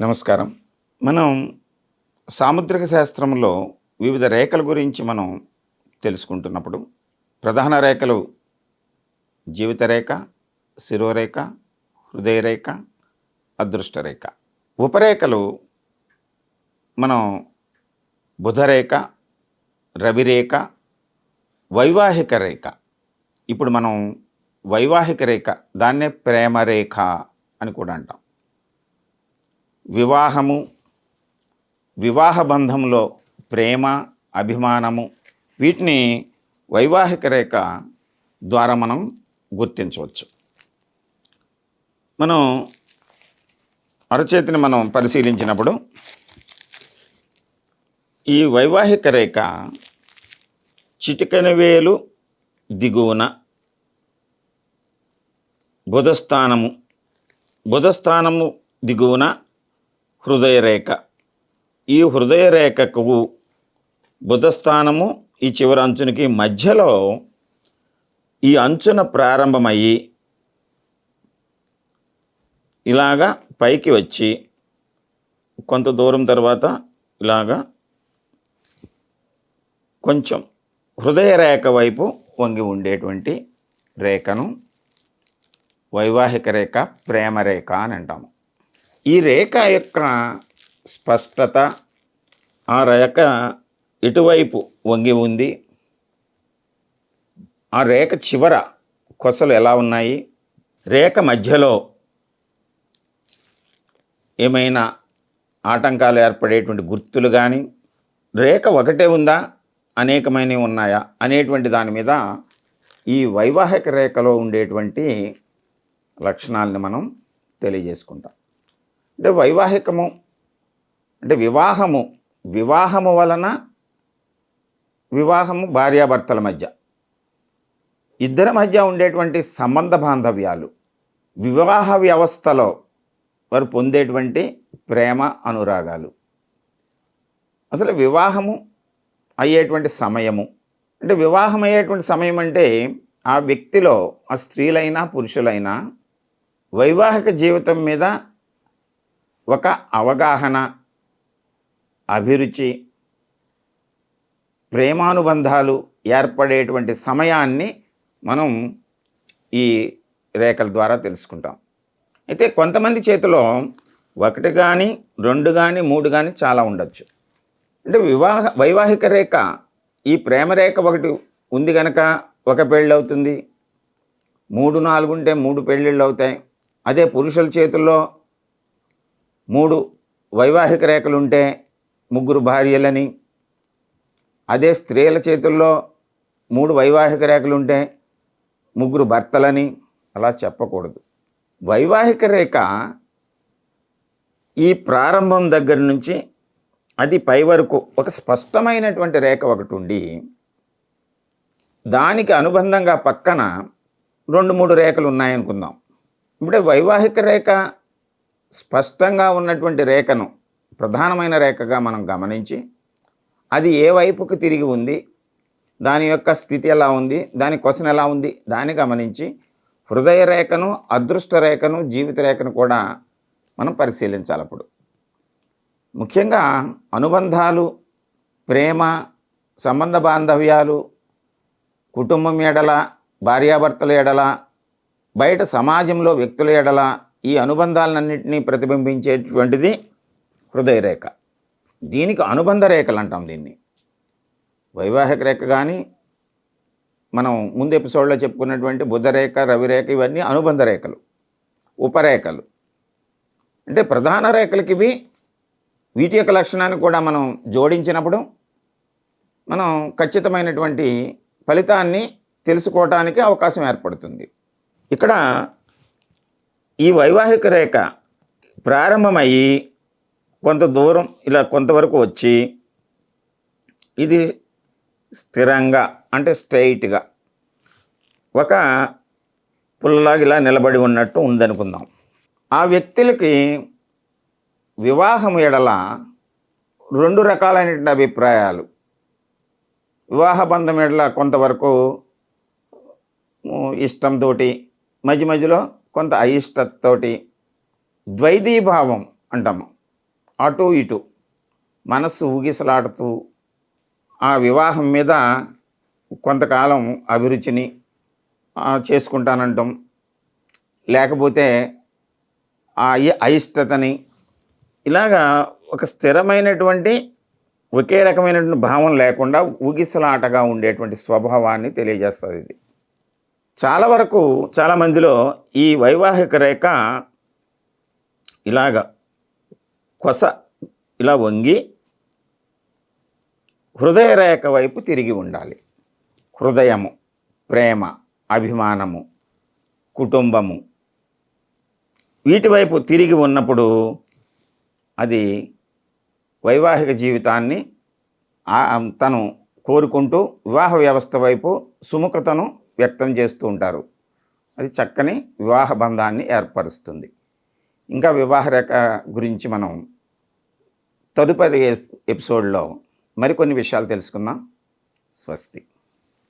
నమస్కారం. మనం సాముద్రిక శాస్త్రంలో వివిధ రేఖల గురించి మనం తెలుసుకుంటున్నప్పుడు ప్రధాన రేఖలు జీవిత రేఖ శిరోరేఖ హృదయరేఖ అదృష్టరేఖ. అదృష్ట రేఖ ఉపరేఖలు మనం బుధరేఖ రవిరేఖ వైవాహిక రేఖ. ఇప్పుడు మనం వైవాహిక రేఖ దాన్నే ప్రేమ రేఖ అని కూడా అంటాం. వివాహము వివాహ బంధంలో ప్రేమ అభిమానము వీటిని వైవాహిక రేఖ ద్వారా మనం గుర్తించవచ్చు. మనం అరచేతిని మనం పరిశీలించినప్పుడు ఈ వైవాహిక రేఖ చిటికన వేలు దిగువన బుధస్థానము బుధస్థానము దిగువన హృదయరేఖ. ఈ హృదయరేఖకు బుధస్థానము ఈ చివరి అంచునికి మధ్యలో ఈ అంచున ప్రారంభమయ్యి ఇలాగా పైకి వచ్చి కొంత దూరం తర్వాత ఇలాగా కొంచెం హృదయ రేఖ వైపు వంగి ఉండేటువంటి రేఖను వైవాహిక రేఖ ప్రేమ రేఖ అని అంటాము. ఈ రేఖ యొక్క స్పష్టత ఆ రేఖ ఇటువైపు వంగి ఉంది. ఆ రేఖ చివర కొసలు ఎలా ఉన్నాయి? రేఖ మధ్యలో ఏమైనా ఆటంకాలు ఏర్పడేటువంటి గుర్తులు కానీ రేఖ ఒకటే ఉందా? అనేకమైనవి ఉన్నాయా? అనేటువంటి దాని మీద ఈ వైవాహిక రేఖలో ఉండేటువంటి లక్షణాలని మనం తెలియజేసుకుంటాం. అంటే వైవాహికము అంటే వివాహము వివాహము వలన వివాహము భార్యాభర్తల మధ్య. ఇద్దరి మధ్య ఉండేటువంటి సంబంధ బాంధవ్యాలు వివాహ వ్యవస్థలో వారు పొందేటువంటి ప్రేమ అనురాగాలు. అసలు వివాహము అయ్యేటువంటి సమయము అంటే వివాహం అయ్యేటువంటి సమయం అంటే ఆ వ్యక్తిలో ఆ స్త్రీలైనా పురుషులైనా వైవాహిక జీవితం మీద ఒక అవగాహన అభిరుచి ప్రేమానుబంధాలు ఏర్పడేటువంటి సమయాన్ని మనం ఈ రేఖల ద్వారా తెలుసుకుంటాం. అయితే కొంతమంది చేతిలో ఒకటి కానీ రెండు కానీ మూడు కానీ చాలా ఉండొచ్చు. అంటే వివాహ వైవాహిక రేఖ ఈ ప్రేమ రేఖ ఒకటి ఉంది కనుక ఒక పెళ్ళి అవుతుంది మూడు నాలుగు ఉంటే మూడు పెళ్ళిళ్ళు అవుతాయి. అదే పురుషుల చేతుల్లో మూడు వైవాహిక రేఖలు ఉంటే ముగ్గురు భార్యలని. అదే స్త్రీల చేతుల్లో మూడు వైవాహిక రేఖలు ఉంటే ముగ్గురు భర్తలని. అలా చెప్పకూడదు. వైవాహిక రేఖ ఈ ప్రారంభం దగ్గర నుంచి అది పై వరకు ఒక స్పష్టమైనటువంటి రేఖ ఒకటి ఉండి దానికి అనుబంధంగా పక్కన రెండు మూడు రేఖలు ఉన్నాయనుకుందాం ఇప్పుడే వైవాహిక రేఖ స్పష్టంగా ఉన్నటువంటి రేఖను ప్రధానమైన రేఖగా మనం గమనించి అది ఏ వైపుకు తిరిగి ఉంది దాని యొక్క స్థితి ఎలా ఉంది దాని క్వశ్చన్ ఎలా ఉంది దాన్ని గమనించి హృదయ రేఖను అదృష్ట రేఖను జీవిత రేఖను కూడా మనం పరిశీలించాలి అప్పుడు. ముఖ్యంగా అనుబంధాలు ప్రేమ సంబంధ బాంధవ్యాలు కుటుంబం ఎడల భార్యాభర్తల ఎడల బయట సమాజంలో వ్యక్తుల ఎడల ఈ అనుబంధాలన్నింటినీ ప్రతిబింబించేటువంటిది హృదయ రేఖ దీనికి అనుబంధ రేఖలు అంటాం దీన్ని. వైవాహిక రేఖ కానీ మనం ముందు ఎపిసోడ్లో చెప్పుకున్నటువంటి బుధరేఖ రవిరేఖ ఇవన్నీ అనుబంధ రేఖలు ఉపరేఖలు. అంటే ప్రధాన రేఖలకి ఇవి వీటి యొక్క లక్షణాన్ని కూడా మనం జోడించినప్పుడు మనం ఖచ్చితమైనటువంటి ఫలితాన్ని తెలుసుకోవటానికి అవకాశం ఏర్పడుతుంది. ఇక్కడ ఈ వైవాహిక రేఖ ప్రారంభమయ్యి కొంత దూరం ఇలా కొంతవరకు వచ్చి ఇది స్థిరంగా అంటే స్ట్రైట్గా ఒక పుల్లలాగా ఇలా నిలబడి ఉన్నట్టు ఉందనుకుందాం. ఆ వ్యక్తులకి వివాహం ఎడల రెండు రకాలైనటువంటి అభిప్రాయాలు. వివాహ బంధం ఎడల కొంతవరకు ఇష్టంతో మధ్య మధ్యలో కొంత అయిష్టతోటి ద్వైతీభావం అంటాము అటు ఇటు మనస్సు ఊగిసలాడుతూ ఆ వివాహం మీద కొంతకాలం అభిరుచిని చేసుకుంటానంటాం. లేకపోతే ఆ అయిష్టతని ఇలాగా ఒక స్థిరమైనటువంటి ఒకే రకమైనటువంటి భావం లేకుండా ఊగిసలాటగా ఉండేటువంటి స్వభావాన్ని తెలియజేస్తుంది ఇది. చాలా వరకు చాలా మందిలో ఈ వైవాహిక రేఖ ఇలాగ కొస ఇలా వంగి హృదయ రేఖ వైపు తిరిగి ఉండాలి. హృదయము ప్రేమ అభిమానము కుటుంబము వీటి వైపు తిరిగి ఉన్నప్పుడు అది వైవాహిక జీవితాన్ని తను కోరుకుంటూ వివాహ వ్యవస్థ వైపు సుముఖతను వ్యక్తం చేస్తూ ఉంటారు. అది చక్కని వివాహ బంధాన్ని ఏర్పరుస్తుంది. ఇంకా వివాహ రేఖ గురించి మనం తదుపరి ఎపిసోడ్లో మరికొన్ని విషయాలు తెలుసుకుందాం. స్వస్తి.